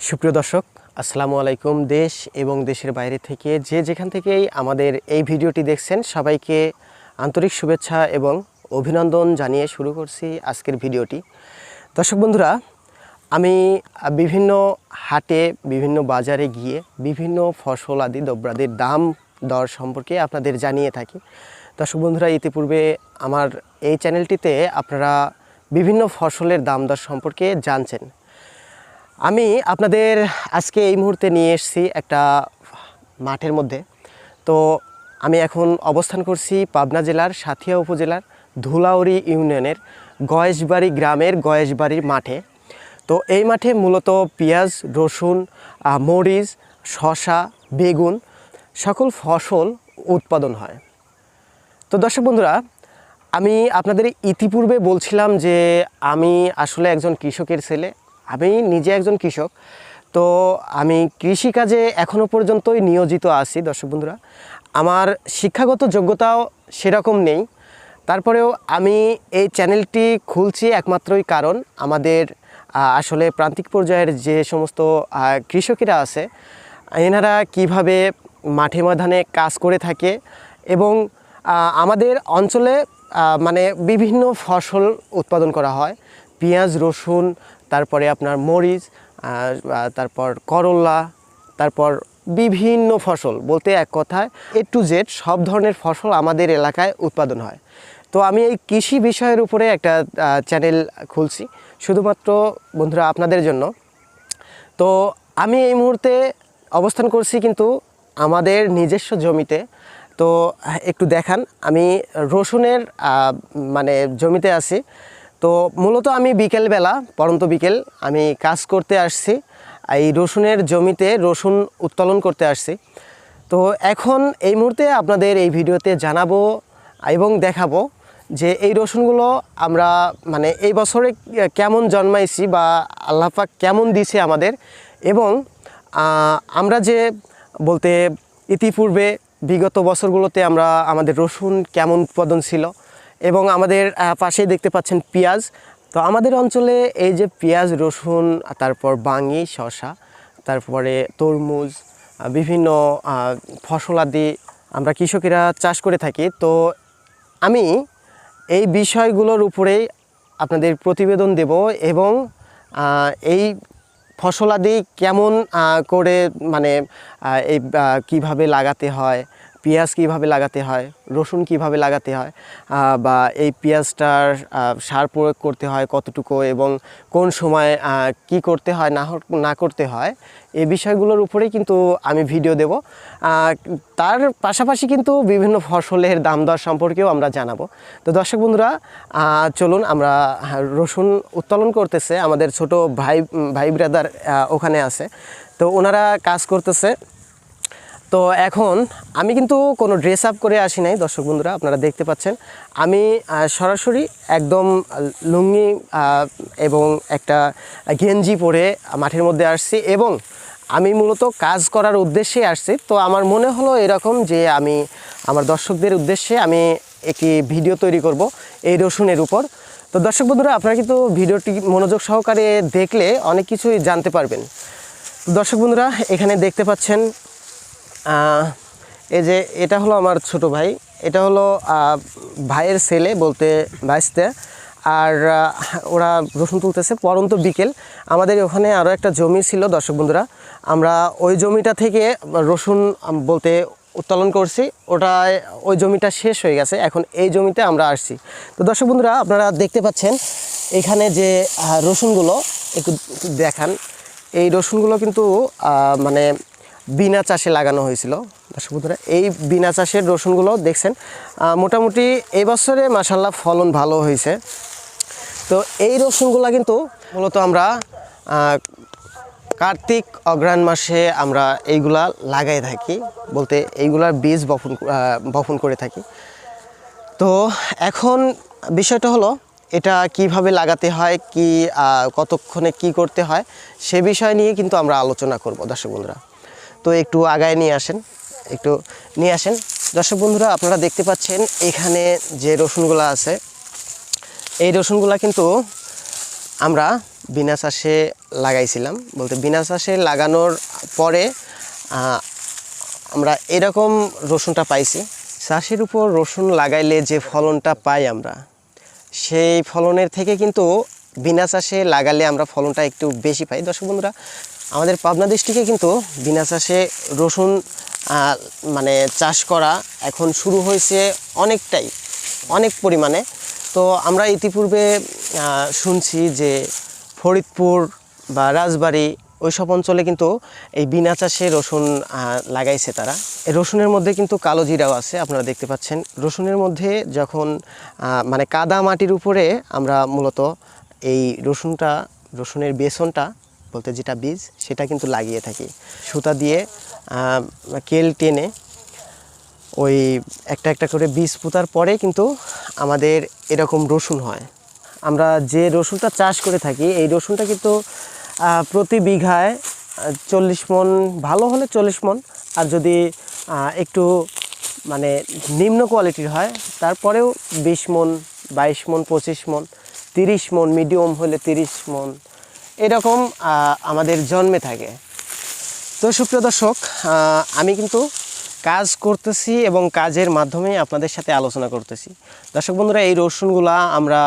সুপ্রিয় দর্শক, আসসালামু আলাইকুম দেশ এবং দেশের বাইরে থেকে যে যেখান থেকেই আমাদের এই ভিডিওটি দেখছেন, সবাইকে আন্তরিক শুভেচ্ছা এবং অভিনন্দন জানিয়ে শুরু করছি আজকের ভিডিওটি। দর্শক বন্ধুরা, আমি বিভিন্ন হাটে, বিভিন্ন বাজারে গিয়ে বিভিন্ন ফসল আদি, দ্রব্যাদির দাম, দর সম্পর্কে আপনাদের জানিয়ে থাকি। দর্শক বন্ধুরা, ইতিপূর্বে আমার এই চ্যানেলটিতে আপনারা বিভিন্ন ফসলের দাম দর সম্পর্কে জানছেন। আমি আপনাদের আজকে এই মুহূর্তে নিয়ে এসেছি একটা মাঠের মধ্যে। তো আমি এখন অবস্থান করছি পাবনা জেলার সাথিয়া উপজেলার ধুলাউড়ি ইউনিয়নের গয়েশবাড়ি গ্রামের গয়েশবাড়ির মাঠে। তো এই মাঠে মূলত পেঁয়াজ, রসুন মরিচ, শসা, বেগুন সকল ফসল উৎপাদন হয়। তো দর্শক বন্ধুরা, আমি আপনাদের ইতিপূর্বে বলছিলাম যে আমি আসলে একজন কৃষকের ছেলে। আমি নিজে একজন কৃষক, তো আমি কৃষিকাজে এখনও পর্যন্তই নিয়োজিত আছি, দর্শক বন্ধুরা। আমার শিক্ষাগত যোগ্যতাও সেরকম নেই। তারপরেও আমি এই চ্যানেলটি খুলছি একমাত্রই কারণ আমাদের আসলে প্রান্তিক পর্যায়ের যে সমস্ত কৃষকেরা আছে, এনারা কীভাবে মাঠে ময়দানে কাজ করে থাকে এবং আমাদের অঞ্চলে মানে বিভিন্ন ফসল উৎপাদন করা হয়। পেঁয়াজ, রসুন তারপরে আপনার মরিচ তারপর করল্লা তারপর বিভিন্ন ফসল বলতে এক কথায় এ টু জেড সব ধরনের ফসল আমাদের এলাকায় উৎপাদন হয়। তো আমি এই কৃষি বিষয়ের উপরে একটা চ্যানেল খুলছি। শুধুমাত্র বন্ধুরা আপনাদের জন্য। তো আমি এই মুহূর্তে অবস্থান করছি কিন্তু আমাদের নিজস্ব জমিতে। তো একটু দেখান, আমি রসুনের মানে জমিতে আছি। তো মূলত আমি বিকেলবেলা, পরন্ত বিকেল, আমি কাজ করতে আসছি। এই রসুনের জমিতে রসুন উত্তোলন করতে আসছি। তো এখন এই মুহূর্তে আপনাদের এই ভিডিওতে জানাব এবং দেখাবো যে এই রসুনগুলো আমরা মানে এই বছরে কেমন জন্মাইছি বা আল্লাপাক কেমন দিছে আমাদের এবং আমরা যে বলতে ইতিপূর্বে বিগত বছরগুলোতে আমরা আমাদের রসুন কেমন উৎপাদন ছিল এবং আমাদের পাশেই দেখতে পাচ্ছেন পেঁয়াজ। তো আমাদের অঞ্চলে এই যে পেঁয়াজ, রসুন তারপর বাঙি শশা তারপরে তরমুজ বিভিন্ন ফসলাদি আমরা কৃষকেরা চাষ করে থাকি। তো আমি এই বিষয়গুলোর উপরেই আপনাদের প্রতিবেদন দেব এবং এই ফসলাদি কেমন করে মানে এই কীভাবে লাগাতে হয় পেঁয়াজ কীভাবে লাগাতে হয়, রসুন কীভাবে লাগাতে হয় বা এই পেঁয়াজটার সার প্রয়োগ করতে হয় কতটুকু এবং কোন সময় কি করতে হয়, না না করতে হয় এই বিষয়গুলোর উপরেই কিন্তু আমি ভিডিও দেব। তার পাশাপাশি কিন্তু বিভিন্ন ফসলের দাম দর সম্পর্কেও আমরা জানাব। তো দর্শক বন্ধুরা চলুন আমরা রসুন উত্তোলন করতেছে, আমাদের ছোট ভাই ভাই ব্রাদার ওখানে আছে। তো ওনারা কাজ করতেছে তো এখন আমি কিন্তু কোনো ড্রেস আপ করে আসি নাই, দর্শক বন্ধুরা, আপনারা দেখতে পাচ্ছেন। আমি সরাসরি একদম লুঙ্গি এবং একটা গেঞ্জি পরে মাঠের মধ্যে আসছি এবং আমি মূলত কাজ করার উদ্দেশ্যে আসছি। তো আমার মনে হলো এরকম যে আমি, আমার দর্শকদের উদ্দেশ্যে আমি একটি ভিডিও তৈরি করব এই রসুনের উপর। তো দর্শক বন্ধুরা, আপনারা কিন্তু ভিডিওটি মনোযোগ সহকারে দেখলে অনেক কিছুই জানতে পারবেন। দর্শক বন্ধুরা, এখানে দেখতে পাচ্ছেন এই যে এটা হলো আমার ছোট ভাই, এটা হলো ভাইয়ের ছেলে বলতে ভাইসতে। আর ওরা রসুন তুলতেছে পরন্ত বিকেল। আমাদের ওখানে আরও একটা জমি ছিল, দর্শক বন্ধুরা। আমরা ওই জমিটা থেকে রসুন বলতে উত্তোলন করছি। ওটা ওই জমিটা শেষ হয়ে গেছে। এখন এই জমিতে আমরা আসছি। তো দর্শক বন্ধুরা, আপনারা দেখতে পাচ্ছেন এখানে যে রসুনগুলো, একটু দেখান। এই রসুনগুলো কিন্তু মানে বিনা চাষে লাগানো হয়েছিল। দর্শক বন্ধুরা, এই বিনা চাষের রসুনগুলো দেখছেন মোটামুটি এই বছরে মাসাল্লাহ ফলন ভালো হয়েছে। তো এই রসুনগুলো কিন্তু মূলত আমরা কার্তিক অগ্রায়ণ মাসে আমরা এইগুলা লাগাই থাকি, বলতে এইগুলার বীজ বপন বপন করে থাকি। তো এখন বিষয়টা হলো, এটা কীভাবে লাগাতে হয়, কি কতক্ষণে কি করতে হয়, সে বিষয় নিয়ে কিন্তু আমরা আলোচনা করব, দর্শক বন্ধুরা। তো একটু আগায় নিয়ে আসেন, একটু নিয়ে আসেন। দর্শক বন্ধুরা, আপনারা দেখতে পাচ্ছেন এখানে যে রসুনগুলো আছে, এই রসুনগুলা কিন্তু আমরা বিনা চাষে লাগাইছিলাম। বলতে বিনা চাষে লাগানোর পরে আমরা এরকম রসুনটা পাইছি। চাষের উপর রসুন লাগাইলে যে ফলনটা পাই আমরা, সেই ফলনের থেকে কিন্তু বিনা চাষে লাগালে আমরা ফলনটা একটু বেশি পাই। দর্শক বন্ধুরা আমাদের পাবনা ডিস্ট্রিক্টে কিন্তু বিনা চাষে রসুন মানে চাষ করা এখন শুরু হয়েছে অনেকটাই, অনেক পরিমাণে। তো আমরা ইতিপূর্বে শুনছি যে ফরিদপুর বা রাজবাড়ি ওই সব অঞ্চলে কিন্তু এই বিনা চাষে রসুন লাগাইছে তারা। এই রসুনের মধ্যে কিন্তু কালো জিরাও আছে, আপনারা দেখতে পাচ্ছেন। রসুনের মধ্যে যখন মানে কাদা মাটির উপরে আমরা মূলত এই রসুনটা, রসুনের বেসনটা বলতে যেটা বীজ, সেটা কিন্তু লাগিয়ে থাকি। সুতা দিয়ে কেল টেনে ওই একটা একটা করে বীজ পোতার পরে কিন্তু আমাদের এরকম রসুন হয়। আমরা যে রসুনটা চাষ করে থাকি, এই রসুনটা কিন্তু প্রতি বিঘায় চল্লিশ মন, ভালো হলে চল্লিশ মন। আর যদি একটু মানে নিম্ন কোয়ালিটির হয়, তারপরেও বিশ মন, বাইশ মন, পঁচিশ মন, তিরিশ মন, মিডিয়াম হলে তিরিশ মন এরকম আমাদের জন্মে থাকে। তো সুপ্রিয় দর্শক আমি কিন্তু কাজ করতেছি এবং কাজের মাধ্যমে আপনাদের সাথে আলোচনা করতেছি। দর্শক বন্ধুরা, এই রসুনগুলা আমরা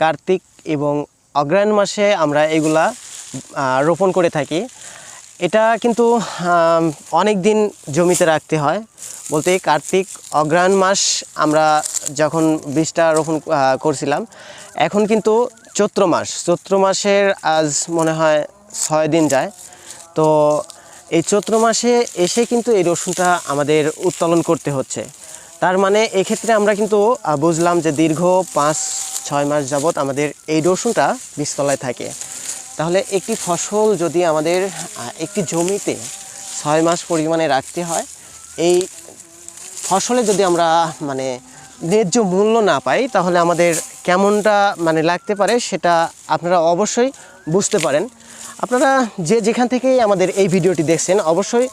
কার্তিক এবং অগ্রায়ণ মাসে আমরা এগুলা রোপণ করে থাকি। এটা কিন্তু অনেক দিন জমিতে রাখতে হয়। বলতে কার্তিক, অগ্রহায়ণ মাস আমরা যখন বীজটা রোপণ করছিলাম, এখন কিন্তু চৈত্র মাস। চৈত্র মাসের আজ মনে হয় ছয় দিন যায়। তো এই চৈত্র মাসে এসে কিন্তু এই রসুনটা আমাদের উত্তোলন করতে হচ্ছে। তার মানে এক্ষেত্রে আমরা কিন্তু বুঝলাম যে দীর্ঘ পাঁচ, ছয় মাস যাবৎ আমাদের এই রসুনটা বীজতলায় থাকে। তাহলে একটি ফসল যদি আমাদের একটি জমিতে ছয় মাস পরিমাণে রাখতে হয়, এই ফসলে যদি আমরা মানে ন্যায্য মূল্য না পাই, তাহলে আমাদের কেমনটা মানে লাগতে পারে সেটা আপনারা অবশ্যই বুঝতে পারেন। আপনারা যে যেখান থেকেই আমাদের এই ভিডিওটি দেখছেন, অবশ্যই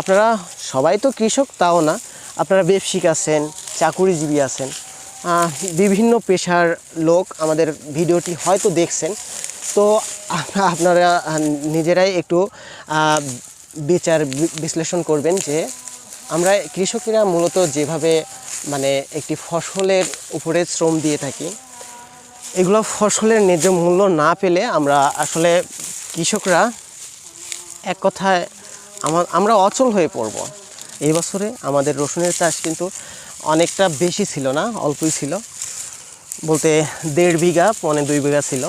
আপনারা সবাই তো কৃষক, তাও না। আপনারা ব্যবসায়িক আছেন, চাকুরিজীবী আছেন বিভিন্ন পেশার লোক আমাদের ভিডিওটি হয়তো দেখছেন। তো আপনারা নিজেরাই একটু বিচার বিশ্লেষণ করবেন যে আমরা কৃষকেরা মূলত যেভাবে মানে একটি ফসলের উপরে শ্রম দিয়ে থাকি এগুলো ফসলের ন্যায্য মূল্য না পেলে আমরা আসলে কৃষকরা এক কথায় আমার আমরা অচল হয়ে পড়ব। এই বছরে আমাদের রসুনের চাষ কিন্তু অনেকটা বেশি ছিল না অল্পই ছিল। বলতে দেড় বিঘা পনে দুই বিঘা ছিল।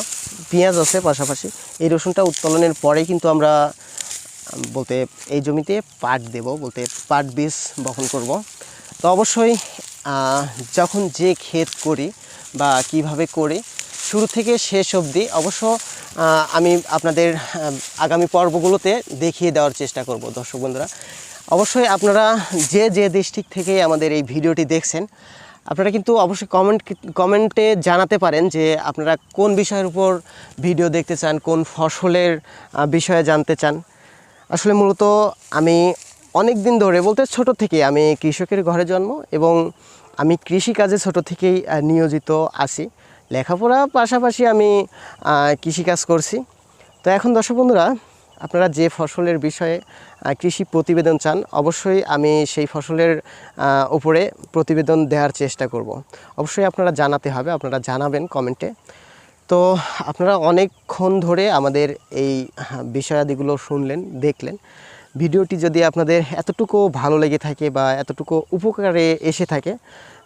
পেঁয়াজ আছে পাশাপাশি। এই রসুনটা উত্তোলনের পরেই কিন্তু আমরা আম, বলতে এই জমিতে পাট দেব, বলতে পাট বীজ বপন করব। তো অবশ্যই যখন যে ক্ষেত করি বা কীভাবে করি, শুরু থেকে শেষ অবধি অবশ্য আমি আপনাদের আগামী পর্বগুলোতে দেখিয়ে দেওয়ার চেষ্টা করব, দর্শক বন্ধুরা। অবশ্যই আপনারা যে যে ডিস্ট্রিক্ট থেকে আমাদের এই ভিডিওটি দেখছেন, আপনারা কিন্তু অবশ্যই কমেন্ট কমেন্টে জানাতে পারেন যে আপনারা কোন বিষয়ের উপর ভিডিও দেখতে চান, কোন ফসলের বিষয়ে জানতে চান। আসলে মূলত আমি অনেক দিন ধরে বলতে ছোট থেকে আমি কৃষকের ঘরে জন্ম এবং আমি কৃষিকাজে ছোট থেকেই নিয়োজিত আছি। লেখাপড়া পাশাপাশি আমি কৃষিকাজ করছি। তো এখন দর্শক বন্ধুরা, আপনারা যে ফসলের বিষয়ে কৃষি প্রতিবেদন চান, অবশ্যই আমি সেই ফসলের উপরে প্রতিবেদন দেওয়ার চেষ্টা করব। অবশ্যই আপনারা জানাতে হবে, আপনারা জানাবেন কমেন্টে। তো আপনারা অনেকক্ষণ ধরে আমাদের এই বিষয়াদিগুলো শুনলেন, দেখলেন। ভিডিওটি যদি আপনাদের এতটুকু ভালো লেগে থাকে বা এতটুকু উপকারে এসে থাকে,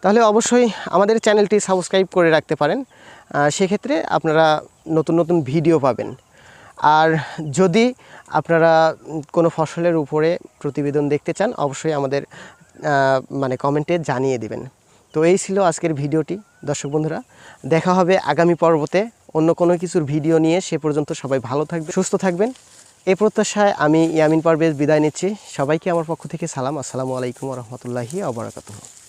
তাহলে অবশ্যই আমাদের চ্যানেলটি সাবস্ক্রাইব করে রাখতে পারেন। সেক্ষেত্রে আপনারা নতুন নতুন ভিডিও পাবেন। আর যদি আপনারা কোনো ফসলের উপরে প্রতিবেদন দেখতে চান, অবশ্যই আমাদের মানে কমেন্টে জানিয়ে দিবেন। তো এই ছিল আজকের ভিডিওটি, দর্শক বন্ধুরা। দেখা হবে আগামী পর্বতে অন্য কোনো কিছুর ভিডিও নিয়ে। সে পর্যন্ত সবাই ভালো থাকবে সুস্থ থাকবেন। এ প্রত্যাশায় আমি ইয়ামিন পারভেজ বিদায় নিচ্ছি। সবাইকে আমার পক্ষ থেকে সালাম। আসসালামু আলাইকুম রহমতুল্লাহি আবরাকাতুহ